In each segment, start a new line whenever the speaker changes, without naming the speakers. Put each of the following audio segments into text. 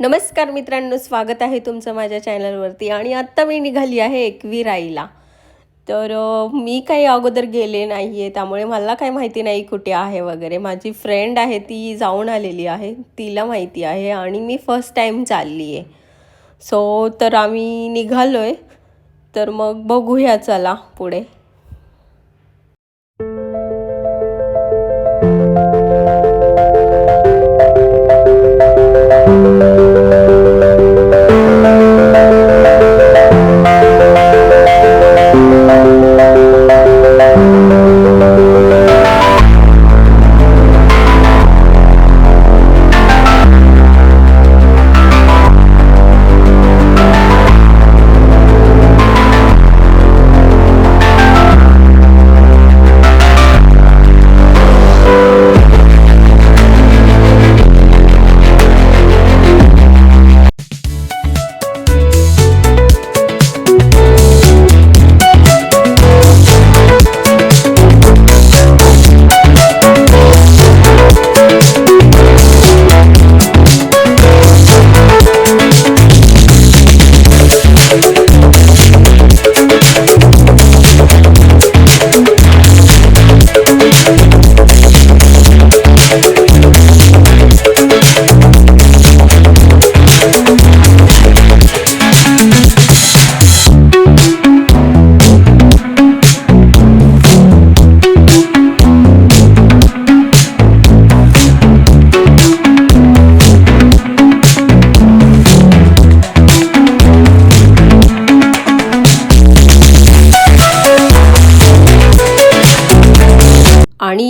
नमस्कार मित्रांनो स्वागत आहे तुमचं माझ्या चॅनलवरती आणि आत्ता मी निघाली आहे एकविराईला तर मी काही अगोदर गेले नाही आहे त्यामुळे मला काही माहिती नाही कुठे आहे वगैरे. माझी फ्रेंड आहे ती जाऊन आलेली आहे तिला माहिती आहे आणि मी फर्स्ट टाईम चालली आहे सो तर आम्ही निघालो आहे तर मग बघूया चला पुढे.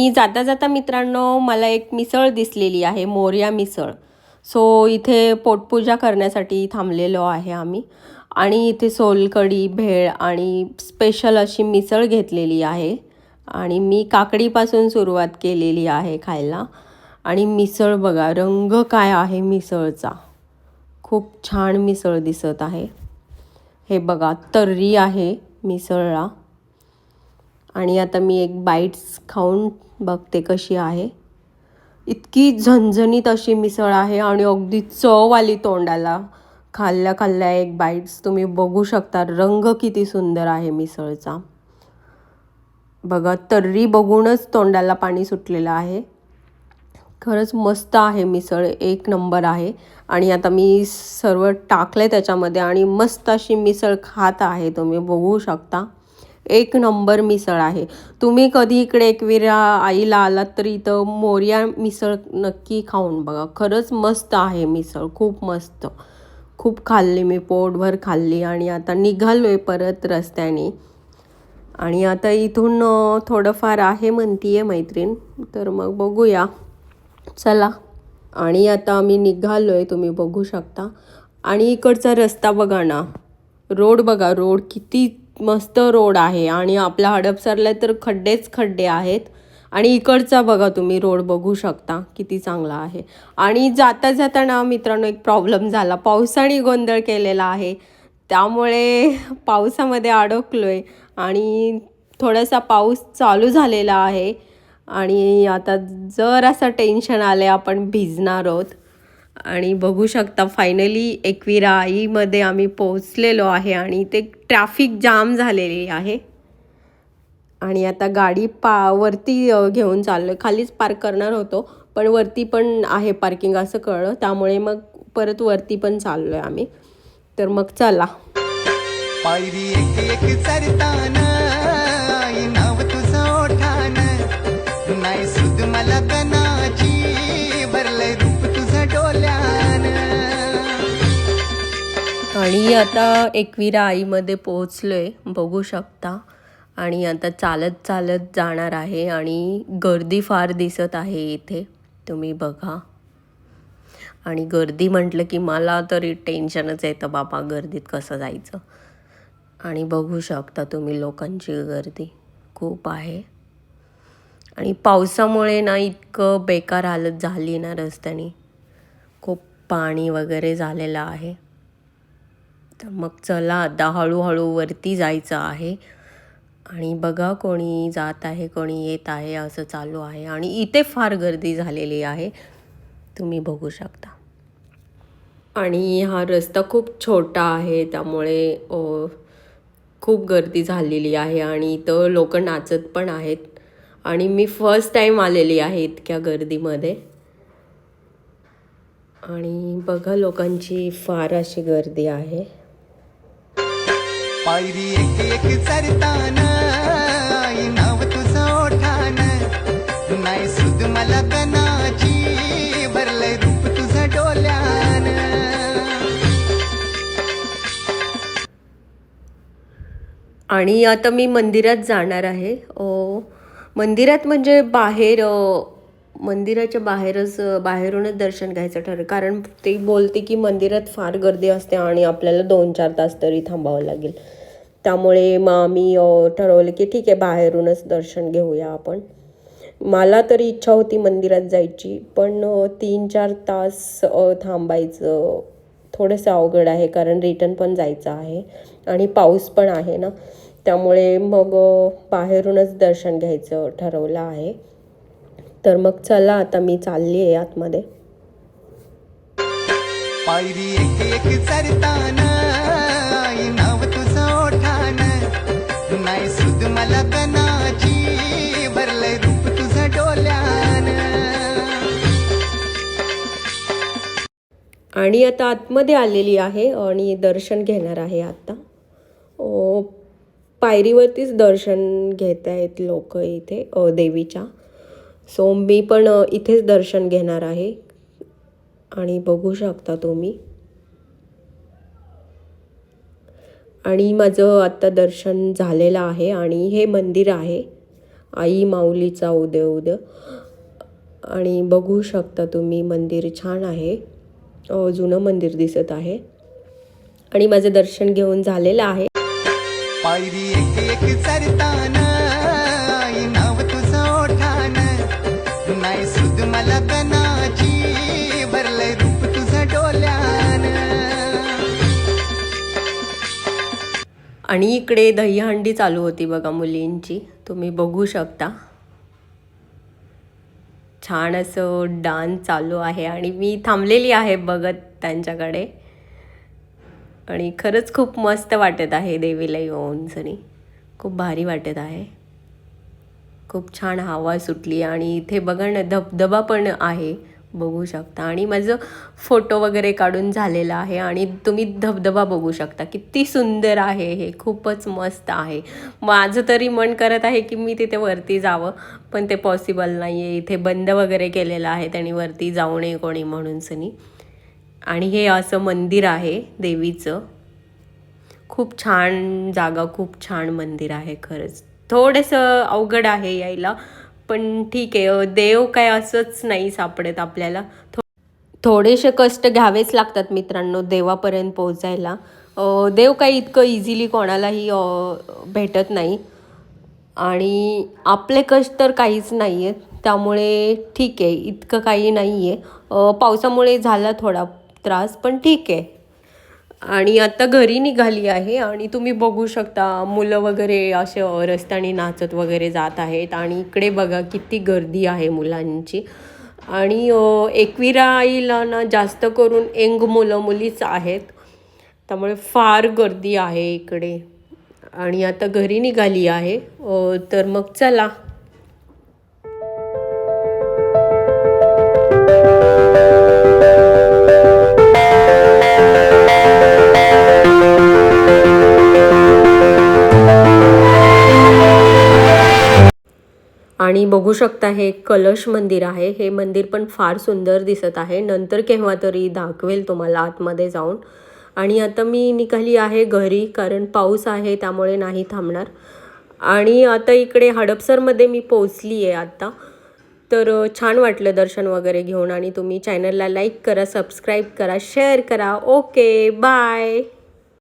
आणि जाता जाता मित्रांनो मला एक मिसळ दिसलेली आहे मोर्या मिसळ. सो इथे पोटपूजा करण्यासाठी थांबलेलो आहे आम्ही. आणि इथे सोलकढी भेळ आणि स्पेशल अशी मिसळ घेतलेली आहे. आणि मी काकडीपासून सुरुवात केलेली आहे खायला. आणि मिसळ बघा रंग काय आहे मिसळचा. खूप छान मिसळ दिसत आहे. हे बघा तर्री आहे मिसळला. आणि आता मी एक बाईट्स खाऊन बघते कशी आहे. इतकी झणझणीत अशी मिसळ आहे आणि अगदी चव आली तोंडाला. खाल्ल्या खाल्ल्या एक बाईट्स तुम्ही बघू शकता रंग किती सुंदर आहे मिसळचा. बघा तर्री बघूनच तोंडाला पाणी सुटलेलं आहे. खरंच मस्त आहे मिसळ एक नंबर आहे. आणि आता मी सर्व टाकलं त्याच्यामध्ये आणि मस्त अशी मिसळ खात आहे तुम्ही बघू शकता. एक नंबर मिसळ आहे. तुम्ही कधी इकडे एकविरा आईला आलात तर इथं मोर्या मिसळ नक्की खाऊन बघा. खरंच मस्त आहे मिसळ खूप मस्त. खूप खाल्ली मी पोटभर खाल्ली आणि आता निघालो आहे परत रस्त्याने. आणि आता इथून थोडंफार आहे म्हणतीये मैत्रीण तर मग बघूया. चला. आणि आता आम्ही निघालो आहे तुम्ही बघू शकता. आणि इकडचा रस्ता बघा ना. रोड बघा रोड किती मस्त रोड आहे आणि आपला हडपसरला तर खड्डेच खड्डे आहेत. आणि इकडचा बघा तुम्ही रोड बघू शकता किती चांगला आहे. आणि जाता जाताना मित्रांनो एक प्रॉब्लेम झाला. पावसाने गोंधळ केलेला आहे. त्यामुळे पावसामध्ये अडकलो आहे आणि थोडासा पाऊस चालू झालेला आहे. आणि आता जर असं टेन्शन आलं आहे आपण भिजणार आहोत. आणि बघू शकता फायनली एकविरा आईमध्ये आम्ही पोहोचलेलो आहे आणि ते ट्रॅफिक जाम झालेली आहे. आणि आता गाडी पा वरती घेऊन चाललो आहे खालीच पार्क करणार होतो पण वरती पण आहे पार्किंग असं कळलं. त्यामुळे मग परत वरती पण चाललो आहे आम्ही. तर मग चला.
पायरी एक एक नाव तुझं नाही सुद मला कनाची भरलंय
आणि आता एकविरा आईमध्ये पोहोचलो आहे बघू शकता. आणि आता चालत चालत जाणार आहे आणि गर्दी फार दिसत आहे इथे. तुम्ही बघा. आणि गर्दी म्हटलं की मला तरी टेन्शनच येतं बाबा गर्दीत कसं जायचं. आणि बघू शकता तुम्ही लोकांची गर्दी. खूप आहे. आणि पावसामुळे ना इतकं बेकार हालत झाली ना रस्त्याने. पाणी वगैरे झालेलं आहे. तर मग चला आता हळूहळू वरती जायचं आहे. आणि बघा कोणी जात आहे कोणी येत आहे असं चालू आहे. आणि इथे फार गर्दी झालेली आहे. तुम्ही बघू शकता. आणि हा रस्ता खूप छोटा आहे त्यामुळे खूप गर्दी झालेली आहे. आणि इथं लोक नाचत पण आहेत. आणि मी फर्स्ट टाईम आलेली आहे इतक्या गर्दीमध्ये. आणि बघा लोकांची फार अशी गर्दी आहे.
पायरी एक एक चरताना आई नाव तुझं ओठान. नाही सुद मला कनाची भरलंय रूप तुझं डोल्यान.
आणि आता मी मंदिरात जाणार आहे. अ, मंदिरात म्हणजे बाहेर मंदिराच्या बाहेरच बाहेरूनच दर्शन घ्यायचं ठरलं कारण ते बोलते की मंदिरात फार गर्दी असते आणि आपल्याला दोन चार तास तरी थांबावं लागेल. त्यामुळे मग आम्ही ठरवलं की ठीक आहे बाहेरूनच दर्शन घेऊया आपण. मला तरी इच्छा होती मंदिरात जायची पण तीन चार तास थांबायचं थोडंसं अवघड आहे कारण रिटर्न पण जायचं आहे आणि पाऊस पण आहे ना. त्यामुळे मग बाहेरूनच दर्शन घ्यायचं ठरवलं आहे. तर मग चला आता मी चालली आहे आतमध्ये.
पायरी एक एक चरताना आई नाव तुझं ओठान. नाही सुद मला कनाची भरलंय रूप तुझं डोल्यान.
आणि आता आतमध्ये आलेली आहे आणि दर्शन घेणार आहे आता. पायरीवरतीच दर्शन घेत आहेत लोक इथे देवीच्या. सो मी पण इथेच दर्शन घेणार आहे. आणि बघू शकता तुम्ही. आणि माझं आत्ता दर्शन झालेलं आहे आणि हे मंदिर आहे. आई माऊलीचा उदय उदय. आणि बघू शकता तुम्ही मंदिर छान आहे. जुनं मंदिर दिसत आहे. आणि माझं दर्शन घेऊन झालेलं आहे. आणि इकडे दहीहंडी चालू होती बघा मुलींची. तुम्ही बघू शकता. छान असं डान्स चालू आहे आणि मी थांबलेली आहे बघत त्यांच्याकडे. आणि खरंच खूप मस्त वाटत आहे देवीला येऊन सनी. खूप भारी वाटत आहे. खूप छान हवा सुटली आणि इथे बघा ना धबधबा पण आहे. बघू शकता. आणि माझं फोटो वगैरे काढून झालेला आहे आणि तुम्ही धबधबा बघू शकता. किती सुंदर आहे हे. खूपच मस्त आहे. माझं तरी मन करत आहे की मी तिथे वरती जावं पण ते पॉसिबल नाही आहे इथे बंद वगैरे केलेलं आहे त्यांनी वरती जाऊ नये कोणी म्हणून सनी. आणि हे असं मंदिर आहे देवीचं. खूप छान जागा खूप छान मंदिर आहे खरंच. थोडंसं अवघड आहे यायला पण ठीक आहे देव काय असंच नाही सापडत आपल्याला. थोडेसे कष्ट घ्यावेच लागतात मित्रांनो देवापर्यंत पोहोचायला. देव काही इतकं इझिली कोणालाही भेटत नाही. आणि आपले कष्ट तर काहीच नाही आहेत त्यामुळे ठीक आहे इतकं काही नाही आहे पावसामुळे झाला थोडा त्रास पण ठीक आहे. आणि आता घरी निघाली आहे आणि तुम्ही बघू शकता मुलं वगैरे असे रस्त्याने नाचत वगैरे जात आहेत आणि इकडे बघा किती गर्दी आहे मुलांची. आणि एकविरा आईला ना जास्त करून एंग मुलं मुलीच आहेत. त्यामुळे फार गर्दी आहे इकडे. आणि आता घरी निघाली आहे. तर मग चला. आणि बघू शकता हे कलश मंदिर आहे. हे मंदिर पण फार सुंदर दिसत आहे. नंतर केव्हा तरी दाखवेल तुम्हाला आतमध्ये जाऊन. आणि आता मी निघाली आहे घरी कारण पाऊस आहे त्यामुळे नाही थांबणार. आणि आता इकडे हडपसरमध्ये मी पोचली आहे आत्ता तर छान वाटलं दर्शन वगैरे घेऊन. आणि तुम्ही चॅनलला लाईक करा सबस्क्राईब करा शेअर करा. Okay bye!